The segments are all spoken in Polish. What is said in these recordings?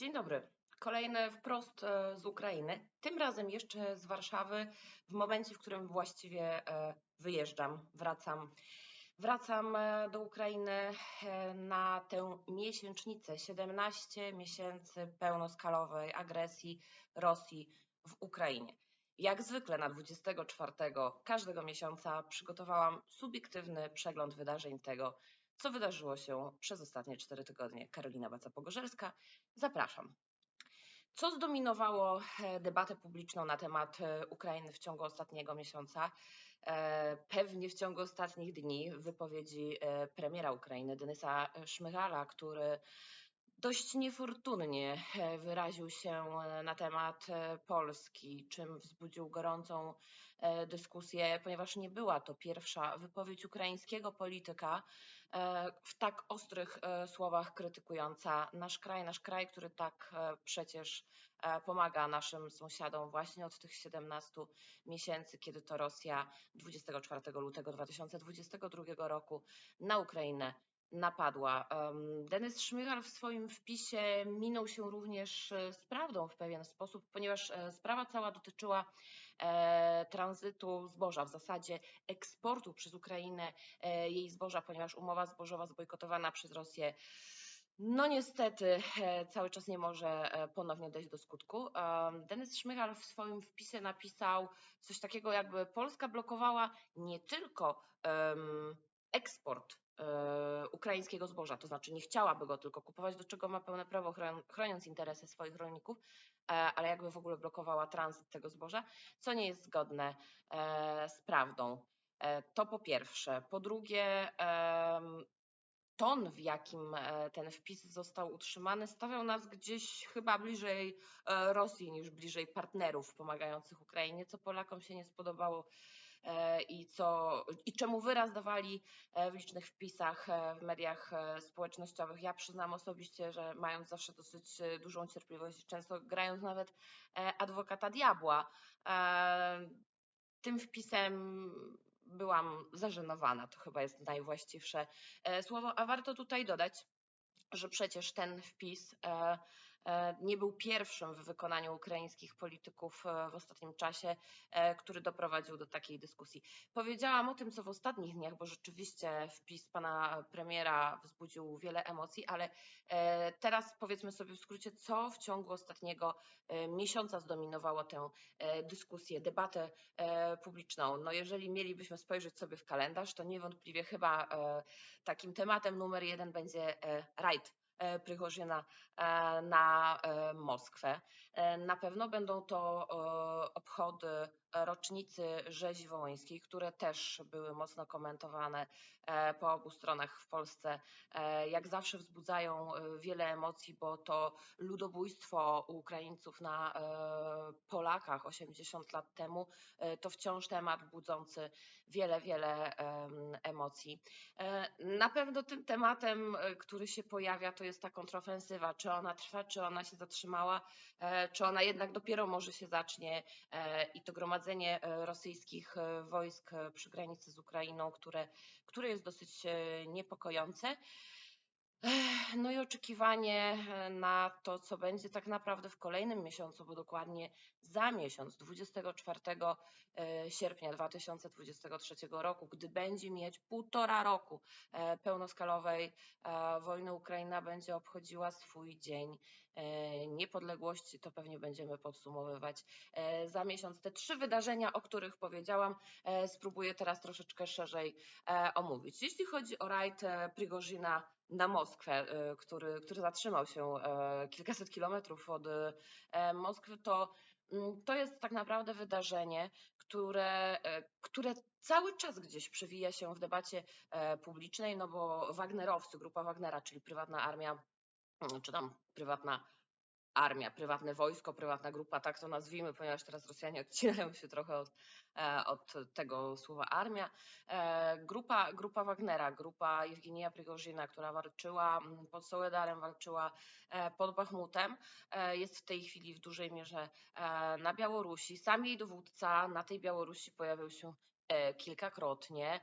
Dzień dobry. Kolejny wprost e, z Ukrainy, tym razem jeszcze z Warszawy, w momencie, w którym właściwie e, wyjeżdżam, wracam. Wracam e, do Ukrainy na tę miesięcznicę 17 miesięcy pełnoskalowej agresji Rosji w Ukrainie. Jak zwykle na 24 każdego miesiąca przygotowałam subiektywny przegląd wydarzeń tego, co wydarzyło się przez ostatnie 4 tygodnie. Karolina Baca-Pogorzelska, zapraszam. Co zdominowało e, debatę publiczną na temat e, Ukrainy w ciągu ostatniego miesiąca? E, pewnie w ciągu ostatnich dni wypowiedzi premiera Ukrainy Denysa Szmyhala, który dość niefortunnie wyraził się na temat Polski, czym wzbudził gorącą dyskusję, ponieważ nie była to pierwsza wypowiedź ukraińskiego polityka, E, w tak ostrych e, słowach krytykująca nasz kraj, nasz kraj, który tak e, przecież pomaga naszym sąsiadom właśnie od tych 17 miesięcy, kiedy to Rosja 24 lutego 2022 roku na Ukrainę napadła. Denis Szmychal w swoim wpisie minął się również z prawdą w pewien sposób, ponieważ sprawa cała dotyczyła E, tranzytu zboża, w zasadzie eksportu przez Ukrainę e, jej zboża, ponieważ umowa zbożowa zbojkotowana przez Rosję no niestety e, cały czas nie może ponownie dojść do skutku. Denis Szmychal w swoim wpisie napisał coś takiego, jakby Polska blokowała nie tylko eksport ukraińskiego zboża, to znaczy nie chciałaby go tylko kupować, do czego ma pełne prawo, chroniąc interesy swoich rolników, E, ale jakby w ogóle blokowała tranzyt tego zboża, co nie jest zgodne e, z prawdą. E, to po pierwsze. Po drugie, ton, w jakim ten wpis został utrzymany, stawiał nas gdzieś chyba bliżej Rosji niż bliżej partnerów pomagających Ukrainie, co Polakom się nie spodobało E, i, co, i czemu wyraz dawali e, w licznych wpisach e, w mediach społecznościowych. Ja przyznam osobiście, że mając zawsze dosyć dużą cierpliwość, często grając nawet adwokata diabła, tym wpisem byłam zażenowana, to chyba jest najwłaściwsze słowo, a warto tutaj dodać, że przecież ten wpis E, nie był pierwszym w wykonaniu ukraińskich polityków e, w ostatnim czasie, e, który doprowadził do takiej dyskusji. Powiedziałam o tym, co w ostatnich dniach, bo rzeczywiście wpis pana premiera wzbudził wiele emocji, ale teraz powiedzmy sobie w skrócie, co w ciągu ostatniego miesiąca zdominowało tę dyskusję, debatę publiczną. No jeżeli mielibyśmy spojrzeć sobie w kalendarz, to niewątpliwie chyba takim tematem numer jeden będzie rajd E, Prygorzyna e, na e, Moskwę. Na pewno będą to obchody rocznicy rzezi wołyńskiej, które też były mocno komentowane po obu stronach w Polsce. Jak zawsze wzbudzają wiele emocji, bo to ludobójstwo Ukraińców na Polakach 80 lat temu to wciąż temat budzący wiele, wiele emocji. Na pewno tym tematem, który się pojawia, to jest ta kontrofensywa. Czy ona trwa, czy ona się zatrzymała, czy ona jednak dopiero może się zacznie i to gromadzenie rosyjskich wojsk przy granicy z Ukrainą, które, które jest dosyć niepokojące. No i oczekiwanie e, na to, co będzie tak naprawdę w kolejnym miesiącu, bo dokładnie za miesiąc, 24 e, sierpnia 2023 roku, gdy będzie mieć półtora roku e, pełnoskalowej wojny, Ukraina będzie obchodziła swój dzień niepodległości, to pewnie będziemy podsumowywać za miesiąc. Te trzy wydarzenia, o których powiedziałam, spróbuję teraz troszeczkę szerzej omówić. Jeśli chodzi o rajd Prigorzyna na Moskwę, który, który zatrzymał się e, kilkaset kilometrów od e, Moskwy, to mm, to jest tak naprawdę wydarzenie, które, e, które cały czas gdzieś przewija się w debacie publicznej, no bo Wagnerowcy, grupa Wagnera, czyli prywatna armia, mm, czy tam prywatna armia, prywatne wojsko, prywatna grupa, tak to nazwijmy, ponieważ teraz Rosjanie odcinają się trochę od, e, od tego słowa armia. E, grupa, grupa Wagnera, grupa Jewgenija Prigorzyna, która walczyła mm, pod Soledarem, walczyła e, pod Bachmutem, jest w tej chwili w dużej mierze na Białorusi. Sam jej dowódca na tej Białorusi pojawił się kilkakrotnie.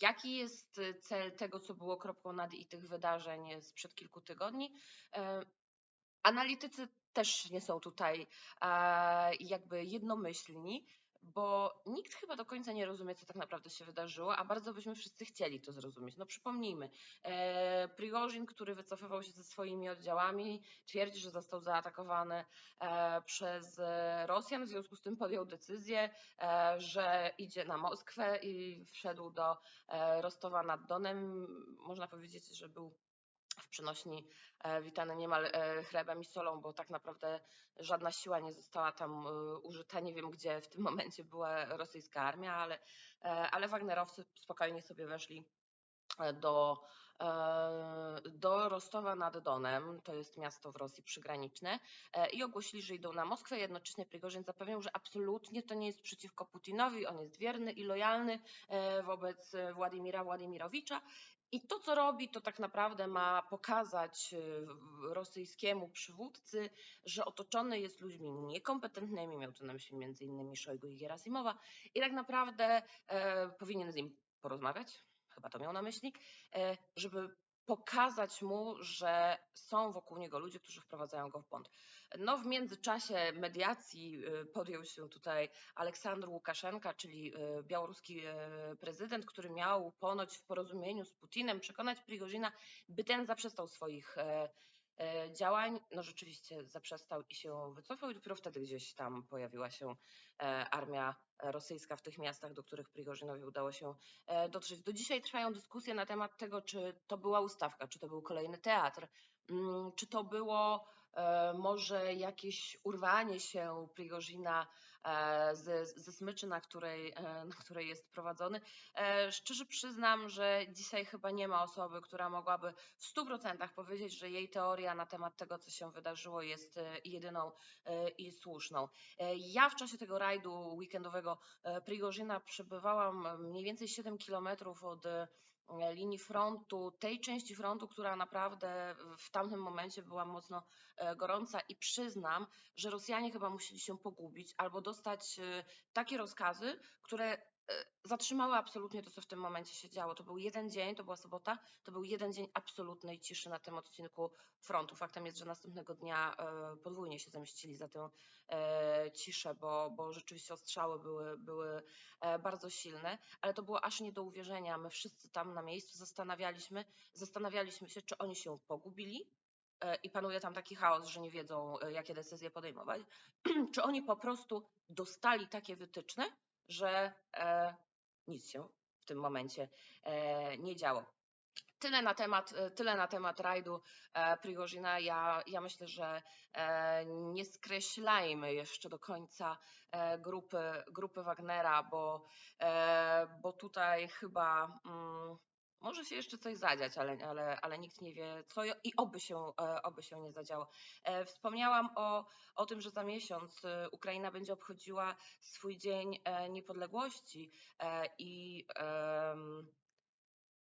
Jaki jest cel tego, co było kropką nad i tych wydarzeń sprzed kilku tygodni? Analitycy też nie są tutaj jakby jednomyślni bo nikt chyba do końca nie rozumie, co tak naprawdę się wydarzyło, a bardzo byśmy wszyscy chcieli to zrozumieć. No przypomnijmy, e, Prigorzin, który wycofywał się ze swoimi oddziałami, twierdzi, że został zaatakowany e, przez Rosjan, w związku z tym podjął decyzję, e, że idzie na Moskwę i wszedł do e, Rostowa nad Donem. Można powiedzieć, że był w przynośni e, witany niemal e, chlebem i solą, bo tak naprawdę żadna siła nie została tam e, użyta. Nie wiem, gdzie w tym momencie była rosyjska armia, ale, ale Wagnerowcy spokojnie sobie weszli do, do Rostowa nad Donem, to jest miasto w Rosji przygraniczne, i ogłosili, że idą na Moskwę. Jednocześnie Prigorzyn zapewniał, że absolutnie to nie jest przeciwko Putinowi, on jest wierny i lojalny wobec Władimira Władimirowicza i to, co robi, to tak naprawdę ma pokazać y, rosyjskiemu przywódcy, że otoczony jest ludźmi niekompetentnymi, miał tu na myśli innymi Szojgu i Gerasimowa, i tak naprawdę e, powinien z nim porozmawiać, chyba to miał na myśli, e, żeby pokazać mu, że są wokół niego ludzie, którzy wprowadzają go w błąd. No, w międzyczasie mediacji y, podjął się tutaj Aleksandr Łukaszenka, czyli y, białoruski y, prezydent, który miał ponoć w porozumieniu z Putinem przekonać Prigozina, by ten zaprzestał swoich e, działań. No rzeczywiście zaprzestał i się wycofał i dopiero wtedy gdzieś tam pojawiła się e, armia rosyjska w tych miastach, do których Prigorzynowi udało się dotrzeć. Do dzisiaj trwają dyskusje na temat tego, czy to była ustawka, czy to był kolejny teatr, mm, czy to było E, może jakieś urwanie się Prigozina e, ze, ze smyczy, na której, e, na której jest prowadzony. Szczerze przyznam, że dzisiaj chyba nie ma osoby, która mogłaby w 100% powiedzieć, że jej teoria na temat tego, co się wydarzyło, jest jedyną i słuszną. Ja w czasie tego rajdu weekendowego Prigozina przebywałam mniej więcej 7 kilometrów od E, linii frontu, tej części frontu, która naprawdę w tamtym momencie była mocno e, gorąca. I przyznam, że Rosjanie chyba musieli się pogubić albo dostać e, takie rozkazy, które zatrzymały absolutnie to, co w tym momencie się działo. To był jeden dzień, to była sobota, to był jeden dzień absolutnej ciszy na tym odcinku frontu. Faktem jest, że następnego dnia podwójnie się zamieścili za tę ciszę, bo, bo rzeczywiście ostrzały były, były bardzo silne, ale to było aż nie do uwierzenia. My wszyscy tam na miejscu zastanawialiśmy, zastanawialiśmy się, czy oni się pogubili, i panuje tam taki chaos, że nie wiedzą, jakie decyzje podejmować, czy oni po prostu dostali takie wytyczne, że e, nic się w tym momencie e, nie działo. Tyle na temat, tyle na temat rajdu e, Prigozina. Ja, ja myślę, że nie skreślajmy jeszcze do końca grupy, grupy Wagnera, bo, bo tutaj chyba mm, może się jeszcze coś zadziać, ale, ale, ale nikt nie wie co i oby się, e, oby się nie zadziało. E, wspomniałam o, o tym, że za miesiąc e, Ukraina będzie obchodziła swój Dzień Niepodległości i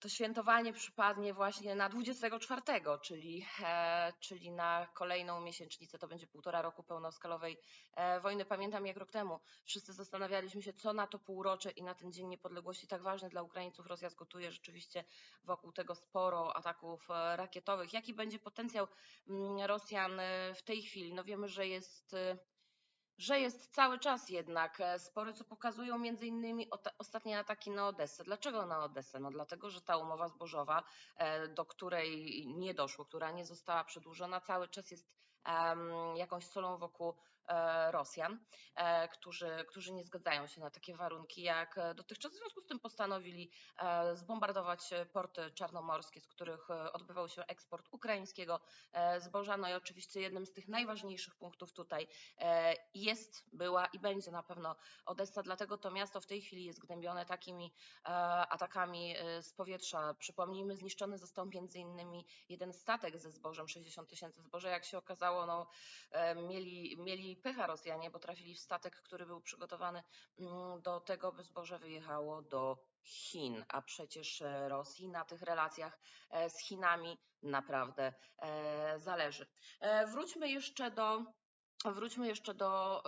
to świętowanie przypadnie właśnie na 24, czyli, e, czyli na kolejną miesięcznicę, to będzie półtora roku pełnoskalowej e, wojny. Pamiętam jak rok temu wszyscy zastanawialiśmy się, co na to półrocze i na ten Dzień Niepodległości tak ważny dla Ukraińców Rosja zgotuje rzeczywiście wokół tego sporo ataków e, rakietowych. Jaki będzie potencjał mm, Rosjan w tej chwili? No wiemy, że jest że jest cały czas jednak e, spory, co pokazują między innymi ostatnie ataki na Odessę. Dlaczego na Odessę? No dlatego, że ta umowa zbożowa, e, do której nie doszło, która nie została przedłużona, cały czas jest jakąś solą wokół Rosjan, e, którzy, którzy nie zgadzają się na takie warunki jak dotychczas. W związku z tym postanowili e, zbombardować porty czarnomorskie, z których odbywał się eksport ukraińskiego zboża. No i oczywiście jednym z tych najważniejszych punktów tutaj jest, była i będzie na pewno Odessa, dlatego to miasto w tej chwili jest gnębione takimi atakami z powietrza. Przypomnijmy, zniszczony został między innymi jeden statek ze zbożem, 60 tysięcy zboża. Jak się okazało, no, mieli, mieli pecha Rosjanie, bo trafili w statek, który był przygotowany mm, do tego, by zboże wyjechało do Chin, a przecież e, Rosji na tych relacjach e, z Chinami naprawdę e, zależy. Wróćmy jeszcze do Wróćmy jeszcze do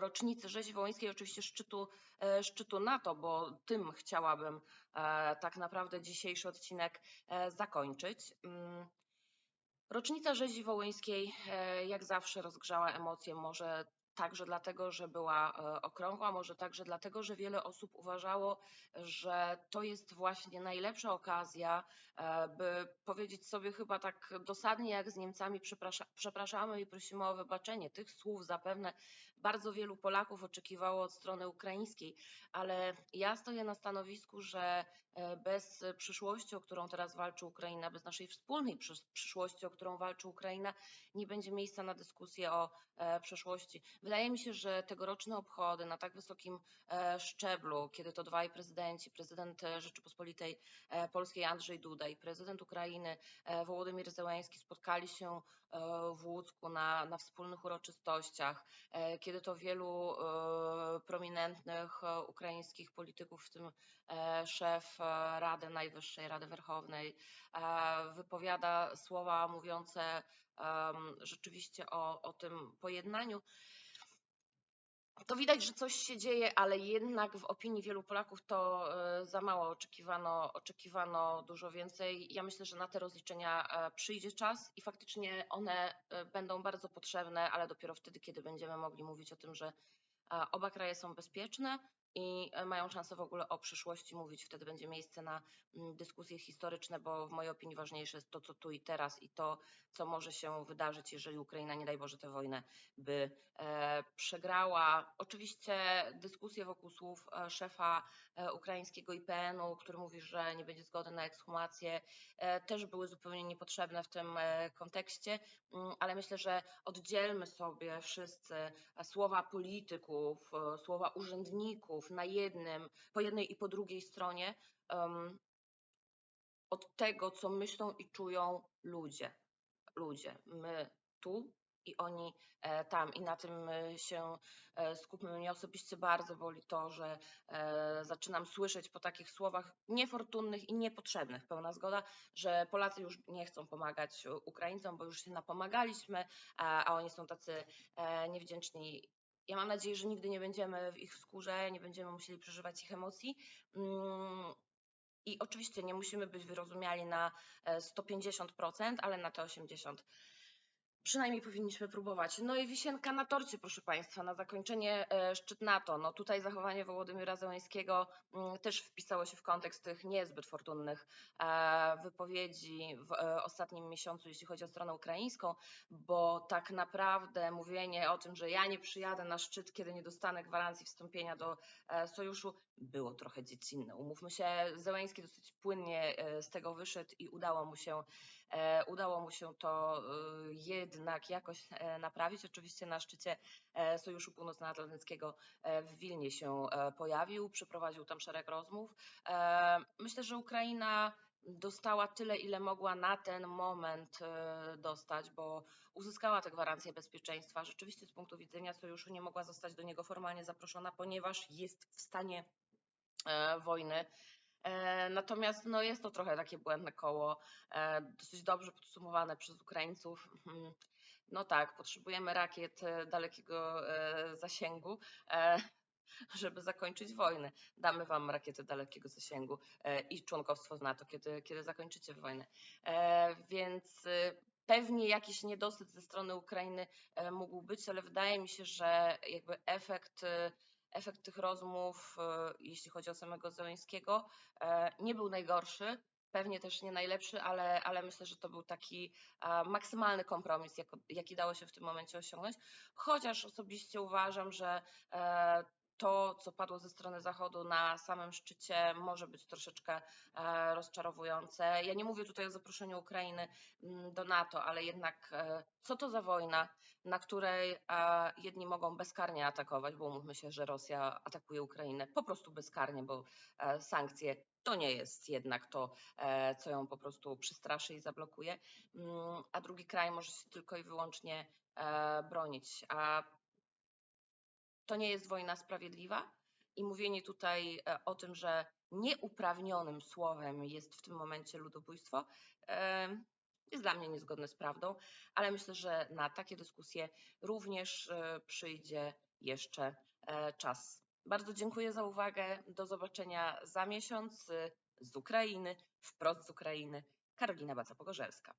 rocznicy rzezi wołyńskiej, oczywiście szczytu, szczytu NATO, bo tym chciałabym tak naprawdę dzisiejszy odcinek zakończyć. Rocznica rzezi wołyńskiej, e, jak zawsze, rozgrzała emocje. Może także dlatego, że była e, okrągła, może także dlatego, że wiele osób uważało, że to jest właśnie najlepsza okazja, e, by powiedzieć sobie chyba tak dosadnie jak z Niemcami przeprasza, przepraszamy i prosimy o wybaczenie. Tych słów zapewne bardzo wielu Polaków oczekiwało od strony ukraińskiej, ale ja stoję na stanowisku, że e, bez przyszłości, o którą teraz walczy Ukraina, bez naszej wspólnej przyszłości, o którą walczy Ukraina, nie będzie miejsca na dyskusję o przeszłości. Wydaje mi się, że tegoroczne obchody na tak wysokim e, szczeblu, kiedy to dwaj prezydenci, prezydent e, Rzeczypospolitej e, Polskiej Andrzej Duda i prezydent Ukrainy Wołodymyr Zełański spotkali się w Łódzku na, na wspólnych uroczystościach, kiedy to wielu prominentnych ukraińskich polityków, w tym szef Rady Najwyższej, Rady Werchownej, wypowiada słowa mówiące rzeczywiście o, o tym pojednaniu to widać, że coś się dzieje, ale jednak w opinii wielu Polaków to e, za mało oczekiwano, oczekiwano dużo więcej. Ja myślę, że na te rozliczenia e, przyjdzie czas i faktycznie one e, będą bardzo potrzebne, ale dopiero wtedy, kiedy będziemy mogli mówić o tym, że oba kraje są bezpieczne, i e, mają szansę w ogóle o przyszłości mówić. Wtedy będzie miejsce na mm, dyskusje historyczne, bo w mojej opinii ważniejsze jest to, co tu i teraz i to, co może się wydarzyć, jeżeli Ukraina, nie daj Boże, tę wojnę by e, przegrała. Oczywiście dyskusje wokół słów e, szefa ukraińskiego IPN-u, który mówi, że nie będzie zgody na ekshumację, też były zupełnie niepotrzebne w tym kontekście, mm, ale myślę, że oddzielmy sobie wszyscy słowa polityków, słowa urzędników, na jednym, po jednej i po drugiej stronie um, od tego, co myślą i czują ludzie. Ludzie. My tu i oni e, tam i na tym e, się e, skupmy. Mnie osobiście bardzo boli to, że zaczynam słyszeć po takich słowach niefortunnych i niepotrzebnych, pełna zgoda, że Polacy już nie chcą pomagać Ukraińcom, bo już się napomagaliśmy, a, a oni są tacy niewdzięczni ja mam nadzieję, że nigdy nie będziemy w ich skórze, nie będziemy musieli przeżywać ich emocji. Mm, I oczywiście nie musimy być wyrozumiali na 150%, ale na te 80%. Przynajmniej powinniśmy próbować. No i wisienka na torcie, proszę Państwa, na zakończenie e, szczyt NATO. No tutaj zachowanie Wołodymyra Zełańskiego mm, też wpisało się w kontekst tych niezbyt fortunnych e, wypowiedzi w e, ostatnim miesiącu, jeśli chodzi o stronę ukraińską, bo tak naprawdę mówienie o tym, że ja nie przyjadę na szczyt, kiedy nie dostanę gwarancji wstąpienia do sojuszu, było trochę dziecinne. Umówmy się, Zełański dosyć płynnie z tego wyszedł i udało mu się udało mu się to e, jednak jakoś e, naprawić. Oczywiście na szczycie Sojuszu Północnoatlantyckiego w Wilnie się pojawił, przeprowadził tam szereg rozmów. Myślę, że Ukraina dostała tyle, ile mogła na ten moment dostać, bo uzyskała te gwarancje bezpieczeństwa. Rzeczywiście z punktu widzenia sojuszu nie mogła zostać do niego formalnie zaproszona, ponieważ jest w stanie wojny. E, natomiast no, jest to trochę takie błędne koło, e, dosyć dobrze podsumowane przez Ukraińców. Mhm. No tak, potrzebujemy rakiet e, dalekiego zasięgu, żeby zakończyć wojnę. Damy wam rakiety dalekiego zasięgu i członkostwo w NATO, kiedy, kiedy zakończycie wojnę. Więc pewnie jakiś niedosyt ze strony Ukrainy mógł być, ale wydaje mi się, że jakby efekt efekt tych rozmów, e, jeśli chodzi o samego Zeleńskiego, e, nie był najgorszy. Pewnie też nie najlepszy, ale, ale myślę, że to był taki maksymalny kompromis, jaki dało się w tym momencie osiągnąć. Chociaż osobiście uważam, że e, to, co padło ze strony Zachodu na samym szczycie, może być troszeczkę e, rozczarowujące. Ja nie mówię tutaj o zaproszeniu Ukrainy mm, do NATO, ale jednak e, co to za wojna, na której e, jedni mogą bezkarnie atakować, bo umówmy się, że Rosja atakuje Ukrainę po prostu bezkarnie, bo sankcje to nie jest jednak to, co ją po prostu przystraszy i zablokuje, mm, a drugi kraj może się tylko i wyłącznie bronić. A to nie jest wojna sprawiedliwa i mówienie tutaj e, o tym, że nieuprawnionym słowem jest w tym momencie ludobójstwo, e, jest dla mnie niezgodne z prawdą, ale myślę, że na takie dyskusje również e, przyjdzie jeszcze czas. Bardzo dziękuję za uwagę. Do zobaczenia za miesiąc z Ukrainy, wprost z Ukrainy. Karolina Baca-Pogorzelska.